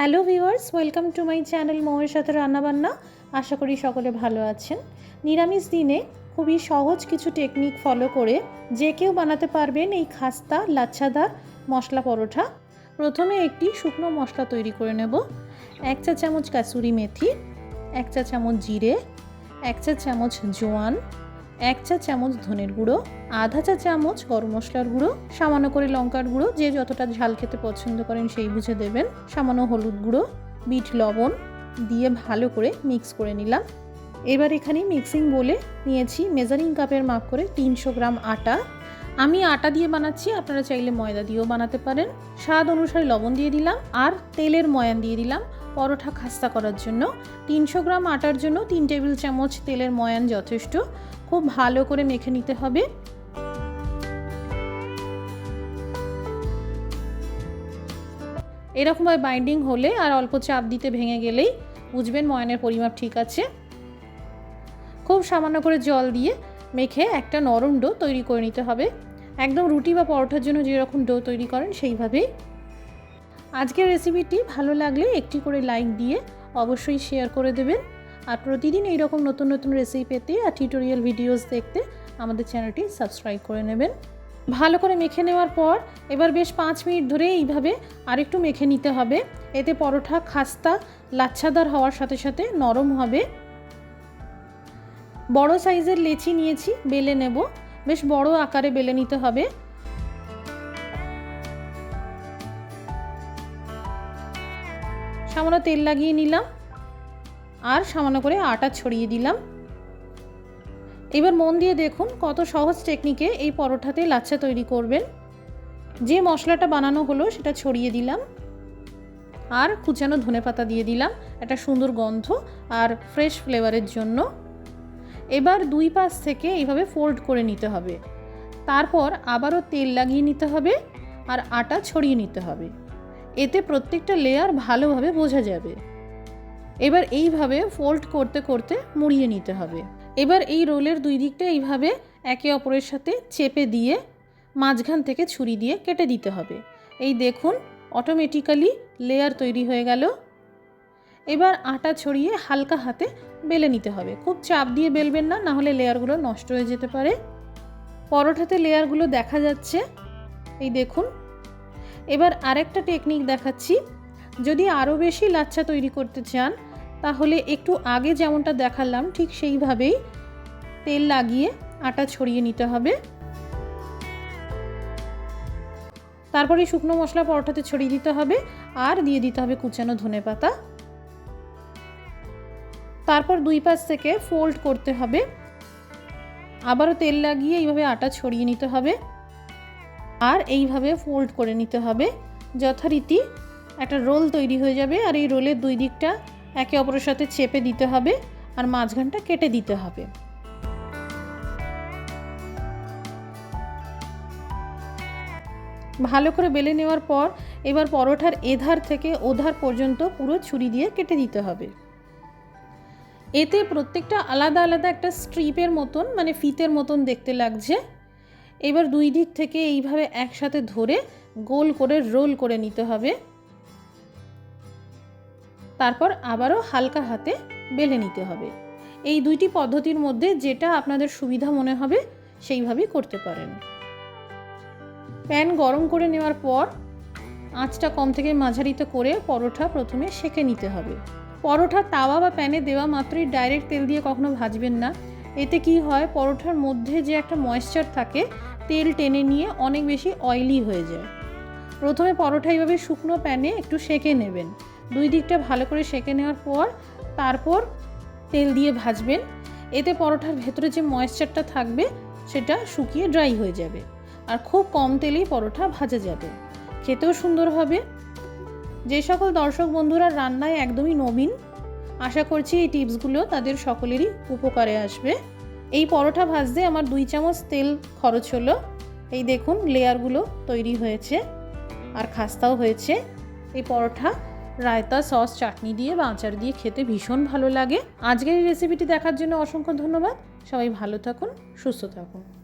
Hello viewers, welcome to my channel মৌয়ের সাথে রান্নাবান্না। আশা করি সকলে ভালো আছেন। নিরামিষ দিনে খুবই সহজ কিছু টেকনিক ফলো করে যে কেউ বানাতে পারবেন এই খাস্তা, লাচ্ছাদার মশলা পরোটা প্রথমে একটি শুকনো মশলা তৈরি করে নেব। এক চা চামচ কাসুরি মেথি, এক চা চামচ জিরে, এক চা চামচ জোয়ান এক চা চামচ ধনের গুঁড়ো, আধা চা চামচ গরম মশলার গুঁড়ো, সামান্য করে লঙ্কার গুঁড়ো, যে যতটা ঝাল খেতে পছন্দ করেন সেই বুঝে দেবেন। সামান্য হলুদ গুঁড়ো, বিট লবণ দিয়ে ভালো করে মিক্স করে নিলাম। এবার এখানে মিক্সিং বলে নিয়েছি মেজারিং কাপের মাপ করে তিনশো গ্রাম আটা। আমি আটা দিয়ে বানাচ্ছি, আপনারা চাইলে ময়দা দিয়েও বানাতে পারেন। স্বাদ অনুসারে লবণ দিয়ে দিলাম আর তেলের ময়ান দিয়ে দিলাম। পরোটা খাস্তা করার জন্য। তিনশো গ্রাম আটার জন্য তিন টেবিল চামচ তেলের ময়ান যথেষ্ট। খুব ভালো করে মেখে নিতে হবে। এরকমভাবে বাইন্ডিং হলে আর অল্প চাপ দিতে ভেঙে গেলেই বুঝবেন ময়ানের পরিমাপ ঠিক আছে। খুব সামান্য করে জল দিয়ে মেখে একটা নরম ডো তৈরি করে নিতে হবে। একদম রুটি বা পরোটার জন্য যেরকম ডো তৈরি করেন সেইভাবেই। আজকের রেসিপিটি ভালো লাগলে একটি করে লাইক দিয়ে অবশ্যই শেয়ার করে দেবেন। আর প্রতিদিন এইরকম নতুন নতুন রেসিপি পেতে আর টিউটোরিয়াল ভিডিওস দেখতে আমাদের চ্যানেলটি সাবস্ক্রাইব করে নেবেন। ভালো করে মেখে নেওয়ার পর এবার বেশ পাঁচ মিনিট ধরে এইভাবে আরেকটু মেখে নিতে হবে। এতে পরোটা, খাস্তা, লাচ্ছাদার হওয়ার সাথে সাথে নরম হবে। বড় সাইজের লেচি নিয়েছি, বেলে নেব। বেশ বড় আকারে বেলে নিতে হবে। সামান্য তেল লাগিয়ে নিলাম আর সামান্য করে আটা ছড়িয়ে দিলাম। এবার মন দিয়ে দেখুন কত সহজ টেকনিকে এই পরোটাতে লাচ্ছা তৈরি করবেন। যে মশলাটা বানানো হলো সেটা ছড়িয়ে দিলাম। আর কুচানো ধনে পাতা দিয়ে দিলাম, একটা সুন্দর গন্ধ আর ফ্রেশ ফ্লেভারের জন্য। এবার দুই পাশ থেকে এইভাবে ফোল্ড করে নিতে হবে। তারপর আবারও তেল লাগিয়ে নিতে হবে আর আটা ছড়িয়ে নিতে হবে। এতে প্রত্যেকটা লেয়ার ভালোভাবে বোঝা যাবে। এবার এইভাবে ফোল্ড করতে করতে মুড়িয়ে নিতে হবে। এবার এই রোলের দুই দিকটা এইভাবে একে অপরের সাথে চেপে দিয়ে মাঝখান থেকে ছুরি দিয়ে কেটে দিতে হবে। এই দেখুন অটোমেটিক্যালি লেয়ার তৈরি হয়ে গেল। এবার আটা ছড়িয়ে হালকা হাতে বেলে নিতে হবে। খুব চাপ দিয়ে বেলবেন না না হলে লেয়ারগুলো নষ্ট হয়ে যেতে পারে। পরোটাতে লেয়ারগুলো দেখা যাচ্ছে। এই দেখুন এবার আরেকটা টেকনিক দেখাচ্ছি। যদি আরও বেশি লাচ্ছা তৈরি করতে চান, তাহলে একটু আগে যেমনটা দেখালাম, ঠিক সেইভাবেই তেল লাগিয়ে আটা ছড়িয়ে নিতে হবে। তারপরে শুকনো মশলা পরোটাতে ছড়িয়ে দিতে হবে, আর দিয়ে দিতে হবে কুচানো ধনে পাতা। তারপর দুই পাশ থেকে ফোল্ড করতে হবে। আবারও তেল লাগিয়ে এইভাবে আটা ছড়িয়ে নিতে হবে। আর এইভাবে ফোল্ড করে নিতে হবে। যথারীতি একটা রোল তৈরি হয়ে যাবে আর এই রোলের দুই দিকটা একে অপরের সাথে চেপে দিতে হবে আর মাঝখানটা কেটে দিতে হবে। ভালো করে বেলে নেওয়ার পর এবার পরোটার এধার থেকে ওধার পর্যন্ত পুরো ছুরি দিয়ে কেটে দিতে হবে। এতে প্রত্যেকটা আলাদা আলাদা একটা স্ট্রিপের মতন মানে ফিতের মতন দেখতে লাগছে। এবার দুই দিক থেকে এইভাবে একসাথে ধরে গোল করে রোল করে নিতে হবে। তারপর আবারও হালকা হাতে বেলে নিতে হবে। এই দুইটি পদ্ধতির মধ্যে যেটা আপনাদের সুবিধা মনে হবে, সেইভাবেই করতে পারেন। প্যান গরম করে নেওয়ার পর আঁচটা কম থেকে মাঝারিতে করে পরোটা প্রথমে সেঁকে নিতে হবে। পরোটা তাওয়া বা প্যানে দেওয়া মাত্রই ডাইরেক্ট তেল দিয়ে কখনো ভাজবেন না। এতে কি হয়, পরোটার মধ্যে যে একটা ময়েশ্চার থাকে তেল টেনে নিয়ে অনেক বেশি অয়েলি হয়ে যায়। প্রথমে পরোটা এইভাবে শুকনো প্যানে একটু সেঁকে নেবেন। দুই দিকটা ভালো করে সেঁকে নেওয়ার পর তারপর তেল দিয়ে ভাজবেন। এতে পরোটার ভেতরে যে ময়েশ্চারটা থাকবে, সেটা শুকিয়ে ড্রাই হয়ে যাবে। আর খুব কম তেলেই পরোটা ভাজা যাবে। খেতেও সুন্দর হবে। যে সকল দর্শক বন্ধুরা রান্নায় একদমই নবীন, আশা করছি এই টিপসগুলো তাদের সকলেরই উপকারে আসবে। এই পরোটা ভাজতে আমার দুই চামচ তেল খরচ হলো। এই দেখুন লেয়ারগুলো তৈরি হয়েছে আর খাস্তাও হয়েছে। এই পরোটা, রায়তা, সস, চাটনি দিয়ে বা আচার দিয়ে খেতে ভীষণ ভালো লাগে। আজকের এই রেসিপিটি দেখার জন্য অসংখ্য ধন্যবাদ। সবাই ভালো থাকুন, সুস্থ থাকুন।